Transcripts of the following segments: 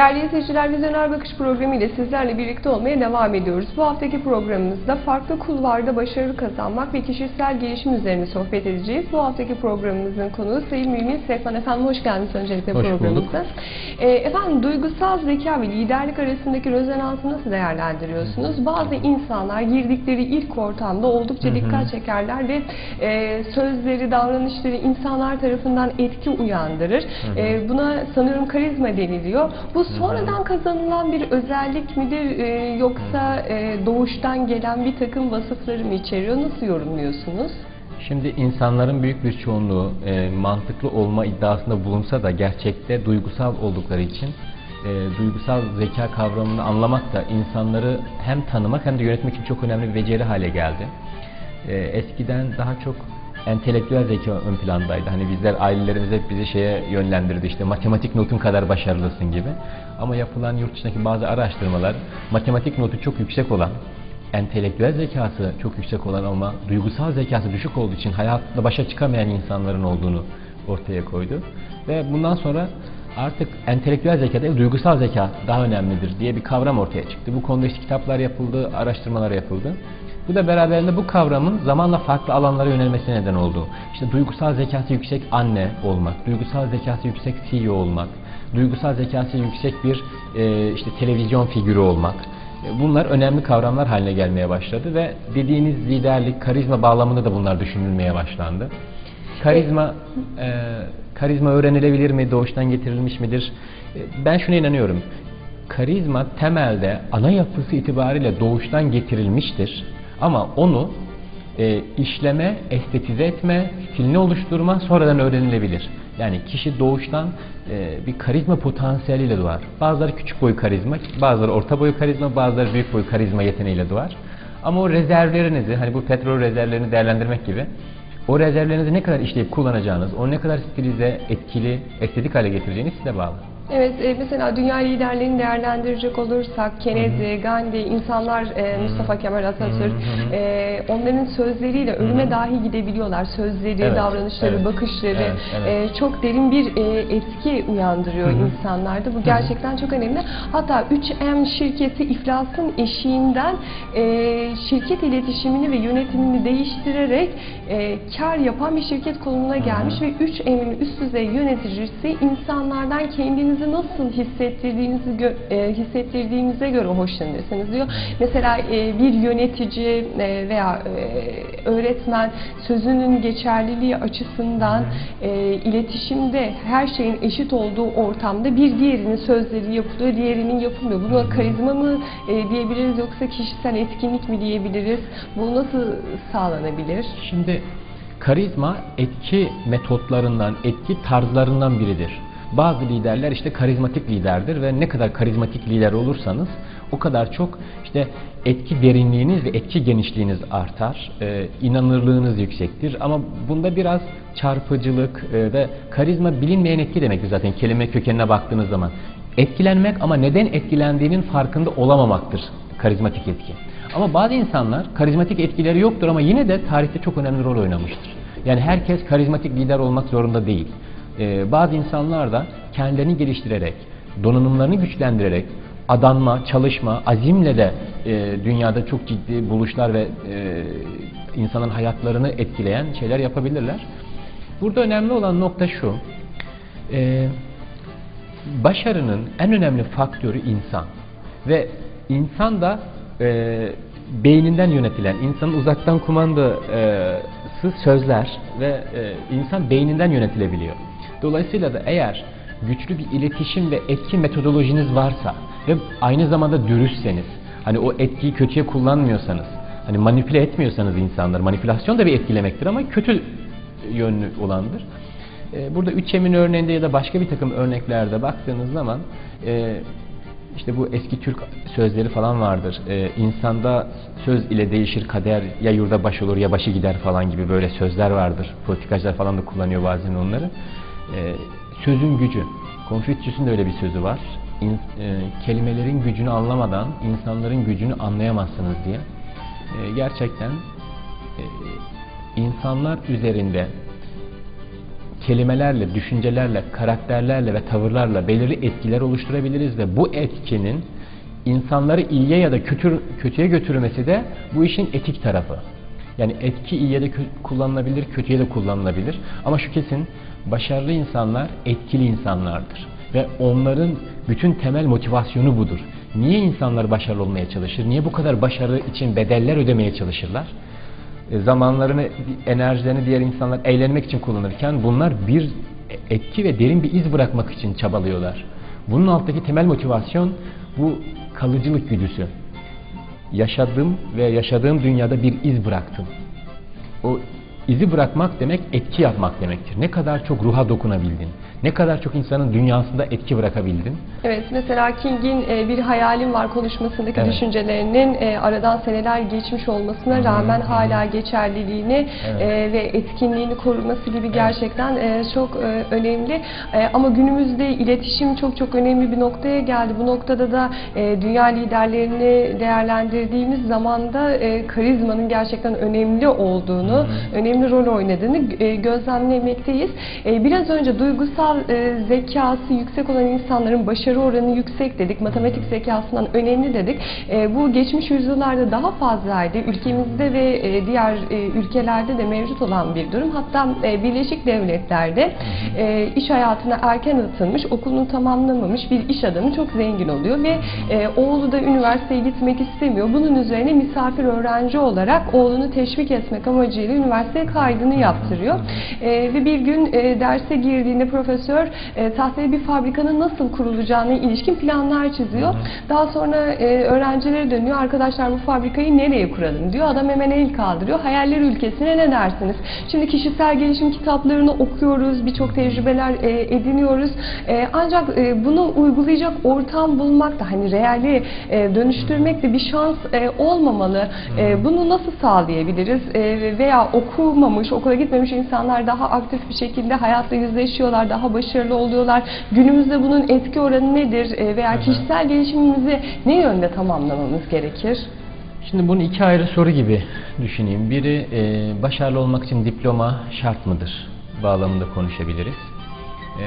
Değerli izleyiciler, Vizyoner Bakış programı ile sizlerle birlikte olmaya devam ediyoruz. Bu haftaki programımızda farklı kulvarda başarı kazanmak ve kişisel gelişim üzerine sohbet edeceğiz. Bu haftaki programımızın konuğu Sayın Mümin Sefman. Efendim hoş geldiniz öncelikle Hoş programımıza. Ee, efendim duygusal zeka ve liderlik arasındaki rezonansı nasıl değerlendiriyorsunuz? Bazı insanlar girdikleri ilk ortamda oldukça dikkat çekerler ve e, sözleri, davranışları insanlar tarafından etki uyandırır. E, buna sanıyorum karizma deniliyor. Bu sonradan kazanılan bir özellik midir e, yoksa e, doğuştan gelen bir takım vasıfları mı içeriyor? Nasıl yorumluyorsunuz? Şimdi insanların büyük bir çoğunluğu e, mantıklı olma iddiasında bulunsa da gerçekte duygusal oldukları için e, duygusal zeka kavramını anlamak da insanları hem tanımak hem de yönetmek için çok önemli bir beceri hale geldi. E, eskiden daha çok entelektüel zeka ön plandaydı. Hani bizler ailelerimiz hep bizi şeye yönlendirdi işte matematik notun kadar başarılısın gibi. Ama yapılan yurt dışındaki bazı araştırmalar matematik notu çok yüksek olan entelektüel zekası çok yüksek olan ama duygusal zekası düşük olduğu için hayatla başa çıkamayan insanların olduğunu ortaya koydu. Ve bundan sonra artık entelektüel zeka değil, duygusal zeka daha önemlidir diye bir kavram ortaya çıktı. Bu konuda işte kitaplar yapıldı, araştırmalar yapıldı. Bu da beraberinde bu kavramın zamanla farklı alanlara yönelmesine neden oldu. İşte duygusal zekası yüksek anne olmak, duygusal zekası yüksek CEO olmak, duygusal zekası yüksek bir e, işte televizyon figürü olmak. E, Bunlar önemli kavramlar haline gelmeye başladı ve dediğiniz liderlik, karizma bağlamında da bunlar düşünülmeye başlandı. Karizma e, karizma öğrenilebilir mi, doğuştan getirilmiş midir? E, ben şuna inanıyorum. Karizma temelde ana yapısı itibariyle doğuştan getirilmiştir. Ama onu e, işleme, estetize etme, stilini oluşturma sonradan öğrenilebilir. Yani kişi doğuştan e, bir karizma potansiyeliyle doğar. Bazıları küçük boy karizma, bazıları orta boy karizma, bazıları büyük boy karizma yeteneğiyle doğar. Ama o rezervlerinizi, hani bu petrol rezervlerini değerlendirmek gibi, o rezervlerinizi ne kadar işleyip kullanacağınız, onu ne kadar stilize, etkili, estetik hale getireceğiniz size bağlı. Evet, e, mesela dünya liderlerini değerlendirecek olursak Kennedy, Gandhi, insanlar, e, Mustafa Kemal Atatürk, e, onların sözleriyle ölüme dahi gidebiliyorlar. Sözleri, Evet, davranışları, evet, bakışları evet, evet. e, çok derin bir e, etki uyandırıyor insanlarda. Bu gerçekten çok önemli. Hatta 3M şirketi iflasın eşiğinden e, şirket iletişimini ve yönetimini değiştirerek e, kar yapan bir şirket konumuna gelmiş ve 3M'in üst düzey yöneticisi insanlardan kendinizi nasıl hissettirdiğinizi gö- e, hissettirdiğinize göre hoşlanırsınız diyor. Mesela e, bir yönetici e, veya e, öğretmen sözünün geçerliliği açısından e, iletişimde her şeyin eşit olduğu ortamda bir diğerinin sözleri yapılıyor, diğerinin yapılmıyor. Buna karizma mı e, diyebiliriz yoksa kişisel etkinlik mi diyebiliriz? Bu nasıl sağlanabilir? Şimdi karizma etki metotlarından, etki tarzlarından biridir. Bazı liderler işte karizmatik liderdir ve ne kadar karizmatik lider olursanız o kadar çok işte etki derinliğiniz ve etki genişliğiniz artar, e, inanırlığınız yüksektir. Ama bunda biraz çarpıcılık e, ve karizma bilinmeyen etki demektir zaten kelime kökenine baktığınız zaman. Etkilenmek ama neden etkilendiğinin farkında olamamaktır karizmatik etki. Ama bazı insanlar karizmatik etkileri yoktur ama yine de tarihte çok önemli rol oynamıştır. Yani herkes karizmatik lider olmak zorunda değil. Ee, bazı insanlar da kendilerini geliştirerek, donanımlarını güçlendirerek, adanma, çalışma, azimle de e, dünyada çok ciddi buluşlar ve e, insanın hayatlarını etkileyen şeyler yapabilirler. Burada önemli olan nokta şu, e, başarının en önemli faktörü insan ve insan da beyninden yönetilen, insanın uzaktan kumandası sözler ve insan beyninden yönetilebiliyor. Dolayısıyla da eğer güçlü bir iletişim ve etki metodolojiniz varsa ve aynı zamanda dürüstseniz, hani o etkiyi kötüye kullanmıyorsanız, hani manipüle etmiyorsanız insanları, manipülasyon da bir etkilemektir ama kötü yönlü olandır. E, Burada üçemin örneğinde ya da başka bir takım örneklerde baktığınız zaman e, işte bu eski Türk sözleri falan vardır. E, insanda söz ile değişir kader ya yurda baş olur ya başı gider falan gibi böyle sözler vardır. Politikacılar falan da kullanıyor bazen onları. E, sözün gücü. Konfüçyüs'ün de öyle bir sözü var. İn- e, kelimelerin gücünü anlamadan insanların gücünü anlayamazsınız diye. E, gerçekten e, insanlar üzerinde kelimelerle, düşüncelerle, karakterlerle ve tavırlarla belirli etkiler oluşturabiliriz ve bu etkinin insanları iyiye ya da kötü, kötüye götürmesi de bu işin etik tarafı. Yani etki iyiye de kullanılabilir, kötüye de kullanılabilir. Ama şu kesin, başarılı insanlar etkili insanlardır. Ve onların bütün temel motivasyonu budur. Niye insanlar başarılı olmaya çalışır? Niye bu kadar başarı için bedeller ödemeye çalışırlar? E, zamanlarını, enerjilerini diğer insanlar eğlenmek için kullanırken bunlar bir etki ve derin bir iz bırakmak için çabalıyorlar. Bunun alttaki temel motivasyon bu kalıcılık güdüsü. Yaşadım ve yaşadığım dünyada bir iz bıraktım. O izi bırakmak demek etki yapmak demektir. Ne kadar çok ruha dokunabildin, ne kadar çok insanın dünyasında etki bırakabildin. Evet, mesela King'in e, bir hayalim var konuşmasındaki Evet. düşüncelerinin e, aradan seneler geçmiş olmasına rağmen hala geçerliliğini Evet. e, ve etkinliğini koruması gibi gerçekten e, çok e, önemli. E, ama günümüzde iletişim çok çok önemli bir noktaya geldi. Bu noktada da e, dünya liderlerini değerlendirdiğimiz zaman da e, karizmanın gerçekten önemli olduğunu, önemli rol oynadığını e, gözlemlemekteyiz. E, biraz önce duygusal e, zekası yüksek olan insanların başarı oranı yüksek dedik. Matematik zekasından önemli dedik. Bu geçmiş yüzyıllarda daha fazlaydı. Ülkemizde ve diğer ülkelerde de mevcut olan bir durum. Hatta Birleşik Devletler'de iş hayatına erken atılmış, okulunu tamamlamamış bir iş adamı çok zengin oluyor ve oğlu da üniversiteye gitmek istemiyor. Bunun üzerine misafir öğrenci olarak oğlunu teşvik etmek amacıyla üniversiteye kaydını yaptırıyor. E, ve bir gün e, derse girdiğinde profesör e, tahtaya bir fabrikanın nasıl kurulacağına ilişkin planlar çiziyor. Daha sonra e, öğrencilere dönüyor. Arkadaşlar bu fabrikayı nereye kuralım diyor. Adam hemen el kaldırıyor. Hayaller ülkesine ne dersiniz? Şimdi kişisel gelişim kitaplarını okuyoruz. Birçok tecrübeler e, ediniyoruz. E, ancak e, bunu uygulayacak ortam bulmak da hani reali e, dönüştürmek de bir şans e, olmamalı. E, bunu nasıl sağlayabiliriz? E, veya okumamış, okula gitmemiş insanlar daha aktif bir şekilde hayatla yüzleşiyorlar, daha başarılı oluyorlar. Günümüzde bunun etki oranı nedir? E, veya kişisel gelişimimizi ne yönde tamamlamamız gerekir? Şimdi bunu iki ayrı soru gibi düşüneyim. Biri e, başarılı olmak için diploma şart mıdır? Bağlamında konuşabiliriz. E,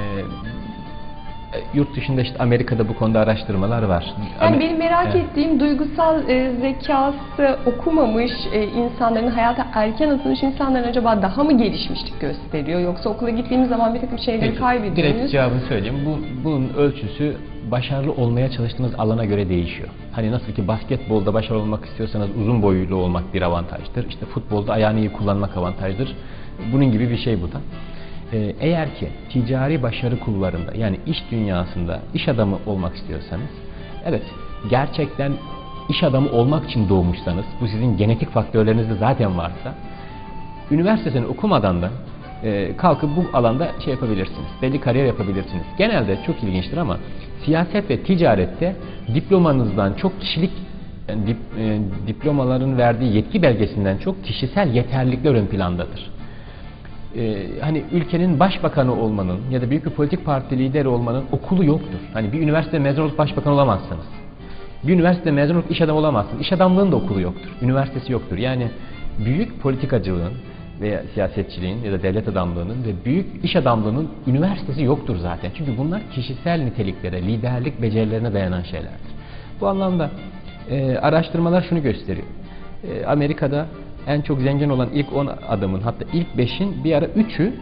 yurt dışında işte Amerika'da bu konuda araştırmalar var. Yani Amer- benim merak Evet. ettiğim duygusal e, zekası okumamış e, insanların hayata erken atılmış insanların acaba daha mı gelişmişlik gösteriyor yoksa okula gittiğimiz zaman bir takım şeyleri Peki, kaybediyor direkt cevabını söyleyeyim. Bu, bunun ölçüsü başarılı olmaya çalıştığınız alana göre değişiyor. Hani nasıl ki basketbolda başarılı olmak istiyorsanız uzun boylu olmak bir avantajdır. İşte futbolda ayağını iyi kullanmak avantajdır. Bunun gibi bir şey bu da. Ee, eğer ki ticari başarı kullarında yani iş dünyasında iş adamı olmak istiyorsanız evet gerçekten iş adamı olmak için doğmuşsanız bu sizin genetik faktörlerinizde zaten varsa üniversitesini okumadan da e, kalkıp bu alanda şey yapabilirsiniz. Belli kariyer yapabilirsiniz. Genelde çok ilginçtir ama siyaset ve ticarette diplomanızdan çok kişilik dip- e, diplomaların verdiği yetki belgesinden çok kişisel yeterlilikler ön plandadır. E, hani ülkenin başbakanı olmanın ya da büyük bir politik parti lideri olmanın okulu yoktur. Hani bir üniversite mezun olup başbakan olamazsınız. Bir üniversite mezun olup iş adamı olamazsınız. İş adamlığının da okulu yoktur. Üniversitesi yoktur. Yani büyük politikacılığın veya siyasetçiliğin ya da devlet adamlığının ve büyük iş adamlığının üniversitesi yoktur zaten. Çünkü bunlar kişisel niteliklere, liderlik becerilerine dayanan şeylerdir. Bu anlamda e, araştırmalar şunu gösteriyor. E, Amerika'da en çok zengin olan ilk 10 adamın hatta ilk 5'in bir ara 3'ü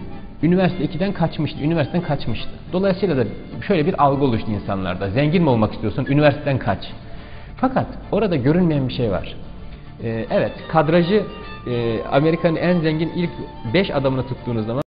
üniversite 2'den kaçmıştı. Üniversiteden kaçmıştı. Dolayısıyla da şöyle bir algı oluştu insanlarda. Zengin mi olmak istiyorsan üniversiteden kaç. Fakat orada görünmeyen bir şey var. Ee, evet kadrajı e, Amerika'nın en zengin ilk 5 adamını tuttuğunuz zaman